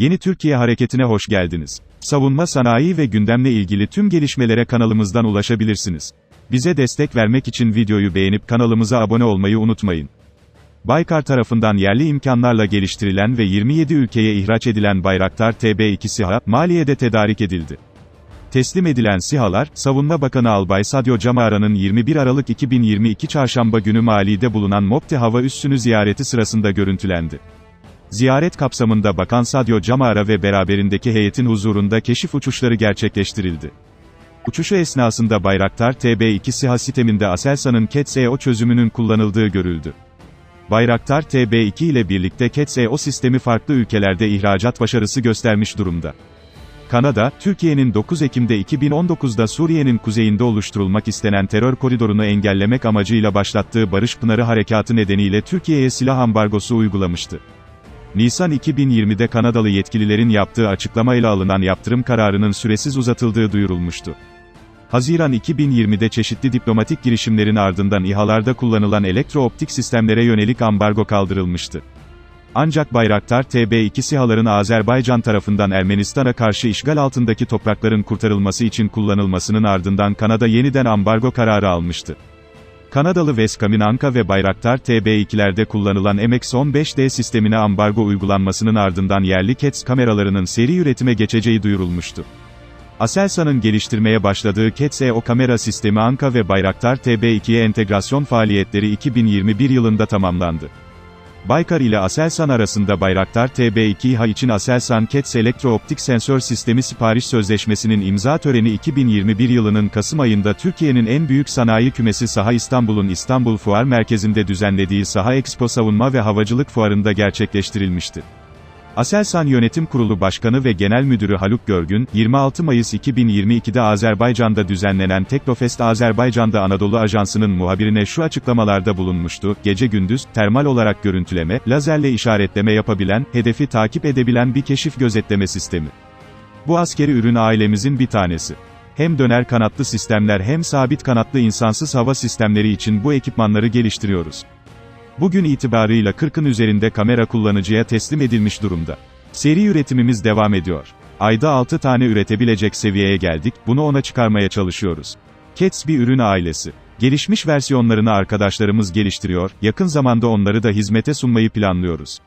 Yeni Türkiye Hareketi'ne hoş geldiniz. Savunma sanayi ve gündemle ilgili tüm gelişmelere kanalımızdan ulaşabilirsiniz. Bize destek vermek için videoyu beğenip kanalımıza abone olmayı unutmayın. Baykar tarafından yerli imkanlarla geliştirilen ve 27 ülkeye ihraç edilen Bayraktar TB2 SİHA, Maliye'de tedarik edildi. Teslim edilen SİHA'lar, Savunma Bakanı Albay Sadio Camara'nın 21 Aralık 2022 Çarşamba günü Mali'de bulunan Mopti Hava Üssü'nü ziyareti sırasında görüntülendi. Ziyaret kapsamında Bakan Sadio Camara ve beraberindeki heyetin huzurunda keşif uçuşları gerçekleştirildi. Uçuşu esnasında Bayraktar TB2 SİHA sisteminde Aselsan'ın CATS-EO çözümünün kullanıldığı görüldü. Bayraktar TB2 ile birlikte CATS-EO sistemi farklı ülkelerde ihracat başarısı göstermiş durumda. Kanada, Türkiye'nin 9 Ekim'de 2019'da Suriye'nin kuzeyinde oluşturulmak istenen terör koridorunu engellemek amacıyla başlattığı Barış Pınarı Harekatı nedeniyle Türkiye'ye silah ambargosu uygulamıştı. Nisan 2020'de Kanadalı yetkililerin yaptığı açıklamayla alınan yaptırım kararının süresiz uzatıldığı duyurulmuştu. Haziran 2020'de çeşitli diplomatik girişimlerin ardından İHA'larda kullanılan elektrooptik sistemlere yönelik ambargo kaldırılmıştı. Ancak Bayraktar TB2 SİHA'ların Azerbaycan tarafından Ermenistan'a karşı işgal altındaki toprakların kurtarılması için kullanılmasının ardından Kanada yeniden ambargo kararı almıştı. Kanadalı Veskaminanka ve Bayraktar TB2'lerde kullanılan MX-15D sistemine ambargo uygulanmasının ardından yerli CATS kameralarının seri üretime geçeceği duyurulmuştu. Aselsan'ın geliştirmeye başladığı CATS-EO kamera sistemi Anka ve Bayraktar TB2'ye entegrasyon faaliyetleri 2021 yılında tamamlandı. Baykar ile Aselsan arasında Bayraktar TB2 İHA için Aselsan CATS elektrooptik sensör sistemi sipariş sözleşmesinin imza töreni 2021 yılının Kasım ayında Türkiye'nin en büyük sanayi kümesi Saha İstanbul'un İstanbul Fuar Merkezi'nde düzenlediği Saha Expo Savunma ve Havacılık Fuarı'nda gerçekleştirilmişti. Aselsan Yönetim Kurulu Başkanı ve Genel Müdürü Haluk Görgün, 26 Mayıs 2022'de Azerbaycan'da düzenlenen Teknofest Azerbaycan'da Anadolu Ajansı'nın muhabirine şu açıklamalarda bulunmuştu, gece gündüz, termal olarak görüntüleme, lazerle işaretleme yapabilen, hedefi takip edebilen bir keşif gözetleme sistemi. Bu askeri ürün ailemizin bir tanesi. Hem döner kanatlı sistemler hem sabit kanatlı insansız hava sistemleri için bu ekipmanları geliştiriyoruz. Bugün itibarıyla 40'ın üzerinde kamera kullanıcıya teslim edilmiş durumda. Seri üretimimiz devam ediyor. Ayda 6 tane üretebilecek seviyeye geldik, bunu ona çıkarmaya çalışıyoruz. Cats bir ürün ailesi. Gelişmiş versiyonlarını arkadaşlarımız geliştiriyor, yakın zamanda onları da hizmete sunmayı planlıyoruz.